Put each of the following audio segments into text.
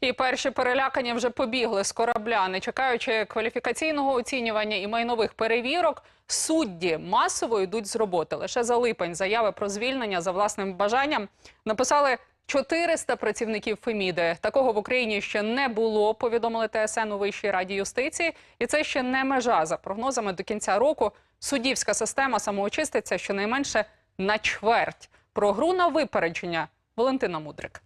І перші перелякані вже побігли з корабля, не чекаючи кваліфікаційного оцінювання і майнових перевірок. Судді масово йдуть з роботи. Лише за липень заяви про звільнення за власним бажанням написали 400 працівників Феміди. Такого в Україні ще не було. Повідомили ТСН у Вищій раді юстиції. І це ще не межа. За прогнозами до кінця року суддівська система самоочиститься щонайменше на чверть. Про гру на випередження Валентина Мудрик.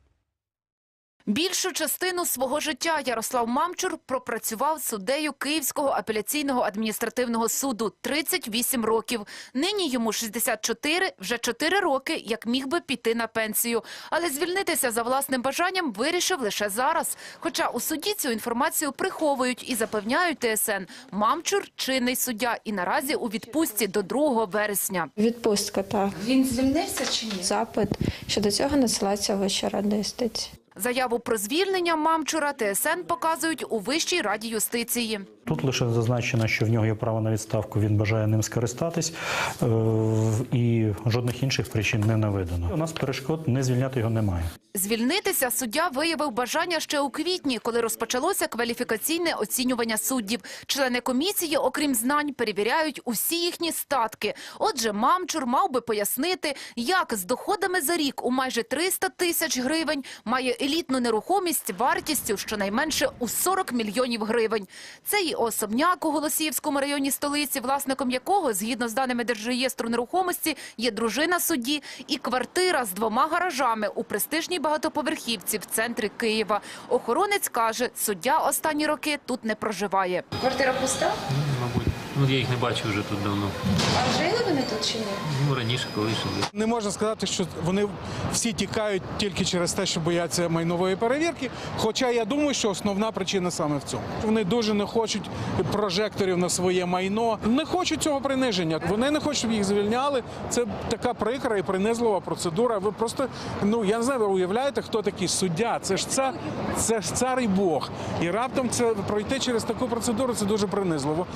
Більшу частину свого життя Ярослав Мамчур пропрацював суддею Київського апеляційного адміністративного суду 38 років. Нині йому 64, вже 4 роки, як міг би піти на пенсію. Але звільнитися за власним бажанням вирішив лише зараз. Хоча у суді цю інформацію приховують і запевняють ТСН. Мамчур – чинний суддя і наразі у відпустці до 2 вересня. Відпустка, так. Він звільнився чи ні? Запит щодо цього надсилається Вища рада юстиції. Заяву про звільнення Мамчура ТСН показують у Вищій раді юстиції. Тут лише зазначено, що в нього є право на відставку, він бажає ним скористатись, е, і жодних інших причин не наведено. У нас перешкод не звільняти його немає. Звільнитися суддя виявив бажання ще у квітні, коли розпочалося кваліфікаційне оцінювання суддів. Члени комісії, окрім знань, перевіряють усі їхні статки. Отже, Мамчур мав би пояснити, як з доходами за рік у майже 300 тисяч гривень має елітну нерухомість вартістю щонайменше у 40 мільйонів гривень. Це і особняк у Голосіївському районі столиці, власником якого, згідно з даними Держреєстру нерухомості, є дружина судді і квартира з двома гаражами у престижній багатоповерхівці в центрі Києва. Охоронець каже, суддя останні роки тут не проживає. Квартира пуста? Ну, я їх не бачу вже тут давно. А жили вони тут чи ні? Ну раніше, коли жили. Не можна сказати, що вони всі тікають тільки через те, що бояться майнової перевірки. Хоча я думаю, що основна причина саме в цьому. Вони дуже не хочуть прожекторів на своє майно, не хочуть цього приниження. Вони не хочуть, щоб їх звільняли. Це така прикра і принизлива процедура. Ви просто ну я не знаю, ви уявляєте, хто такий суддя? Це ж цар, це ж цар і Бог. І раптом це пройти через таку процедуру це дуже принизливо.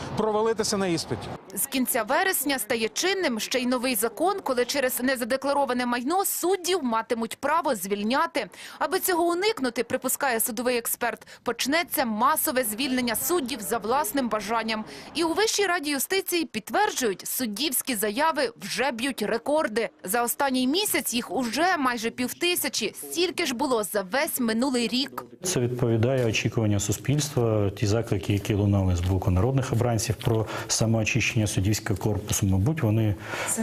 Провалитися на іспиті. З кінця вересня стає чинним ще й новий закон, коли через незадеклароване майно суддів матимуть право звільняти. Аби цього уникнути, припускає судовий експерт, почнеться масове звільнення суддів за власним бажанням. І у Вищій раді юстиції підтверджують, суддівські заяви вже б'ють рекорди. За останній місяць їх уже майже півтисячі. Стільки ж було за весь минулий рік. Це відповідає очікування суспільства, ті заклики, які лунали з боку народних обранців про самоочищення суддівського корпусу. Мабуть, вони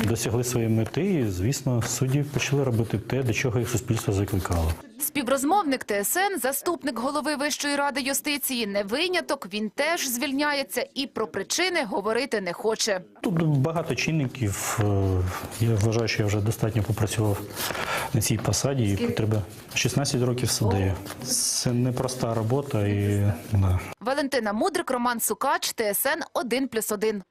досягли своєї мети, і звісно, судді почали робити те, до чого їх суспільство закликало. Співрозмовник ТСН, заступник голови Вищої ради юстиції, не виняток. Він теж звільняється і про причини говорити не хоче. Тут багато чинників. Е, Я вважаю, що я вже достатньо попрацював на цій посаді. І потреба 16 років суддею. Це непроста робота і да. Валентина Мудрик, Роман Сукач, ТСН 1+,1.